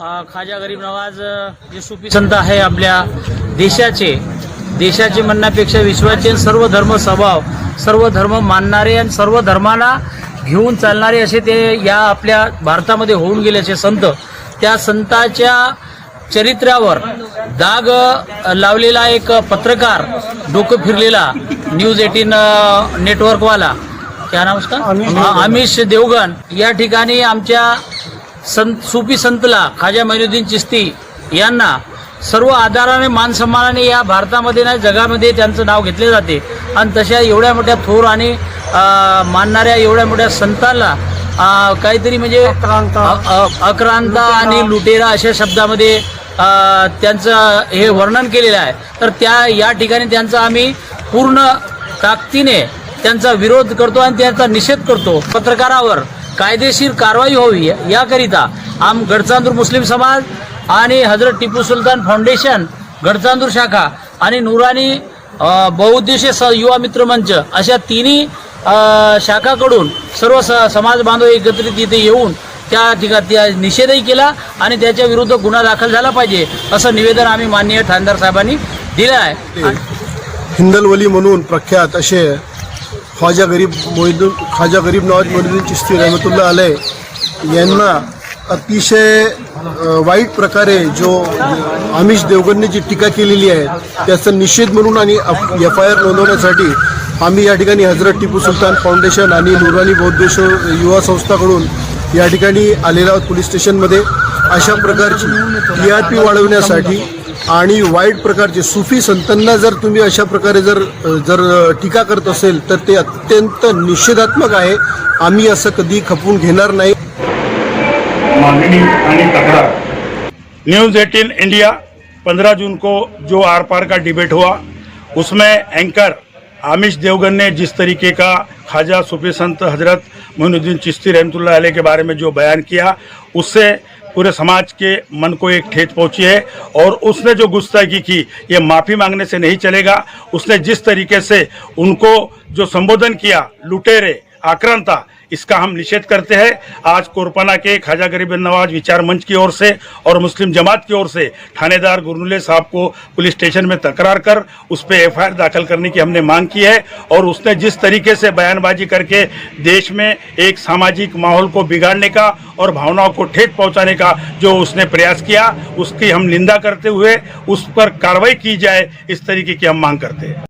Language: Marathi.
खाजा गरीब नवाज जे सुफी संत आहे आपल्या देशाचे देशाचे म्हणण्यापेक्षा विश्वाचे सर्व धर्म स्वभाव सर्व धर्म मानणारे आणि सर्व धर्माला घेऊन चालणारे असे ते या आपल्या भारतामध्ये होऊन गेल्याचे संत. त्या संताच्या चरित्रावर दाग लावलेला एक पत्रकार डोकं फिरलेला न्यूज एटीन नेटवर्कवाला क्या नाव उसका? आमिष देवगण. या ठिकाणी आमच्या संत सुफी संतला खाजा मैनुद्दीन चिस्ती यांना सर्व आधाराने मान सन्मानाने या भारतामध्ये नाही जगामध्ये त्यांचं नाव घेतले जाते. आणि तशा एवढ्या मोठ्या थोर आणि मानणाऱ्या एवढ्या मोठ्या संतांना काहीतरी म्हणजे अक्रांता. आणि लुटेरा. अशा शब्दामध्ये त्यांचं हे वर्णन केलेलं आहे. तर त्या या ठिकाणी त्यांचा आम्ही पूर्ण ताकदीने त्यांचा विरोध करतो आणि त्यांचा निषेध करतो. पत्रकारावर कायदेशीर कारवाई व्हावी याकरिता आम गडचांदूर मुस्लिम समाज आणि हजरत टिपू सुलतान फाउंडेशन गडचांदूर शाखा आणि नुरानी बहुद्देशीय बहुउद्देशीय स- युवा मित्र मंच अशा तिन्ही शाखाकडून सर्व स समाज बांधव एकत्रित इथे येऊन त्या ठिकाणी निषेधही केला आणि त्याच्या विरुद्ध गुन्हा दाखल झाला पाहिजे असं निवेदन आम्ही माननीय ठाणदार साहेबांनी दिलं आहे. हिंदलवली म्हणून प्रख्यात असे ख्वाजा गरीब मोहिदून ख्वाजा गरीब नवाज मोहिदुद्दीन चिस्ती रहमतुल्ला अलय यांना अतिशय वाईट प्रकारे जो आमिष देवगणने जी टीका केलेली आहे त्याचा निषेध म्हणून आणि एफ आय आर नोंदवण्यासाठी आम्ही या ठिकाणी हजरत टिपू सुलतान फाउंडेशन आणि नुरानी बौद्धेश युवा संस्थाकडून या ठिकाणी आलेला आहोत पोलीस स्टेशनमध्ये अशा प्रकारची टी आर पी वाढवण्यासाठी आणि वाईट प्रकारचे सुफी संतांना जर तुम्ही अशा प्रकारे जर जर टीका करत असेल तर ते अत्यंत निषेधात्मक आहे. आम्ही असं कधी खपवून घेणार नाही. मागणी आणि तक्रार. न्यूज़ 18 इंडिया 15 जून को जो आर पार का डिबेट हुआ उसमें एंकर आमिश देवगन ने जिस तरीके का ख्वाजा सूफी संत हजरत मोइनुद्दीन चिश्ती रहमतुल्लाह अलैह के बारे में जो बयान किया उससे पूरे समाज के मन को एक ठेच पहुँची है और उसने जो गुस्ताखी की, ये माफ़ी मांगने से नहीं चलेगा। उसने जिस तरीके से उनको जो संबोधन किया, लुटेरे, आक्रांता इसका हम निषेध करते हैं। आज कोरपना के ख्वाजा गरीब नवाज़ विचार मंच की ओर से और मुस्लिम जमात की ओर से थानेदार गुरनुले साहब को पुलिस स्टेशन में तकरार कर उस पर एफ़ दाखिल करने की हमने मांग की है और उसने जिस तरीके से बयानबाजी करके देश में एक सामाजिक माहौल को बिगाड़ने का और भावनाओं को ठेठ पहुँचाने का जो उसने प्रयास किया, उसकी हम निंदा करते हुए उस पर कार्रवाई की जाए, इस तरीके की हम मांग करते हैं।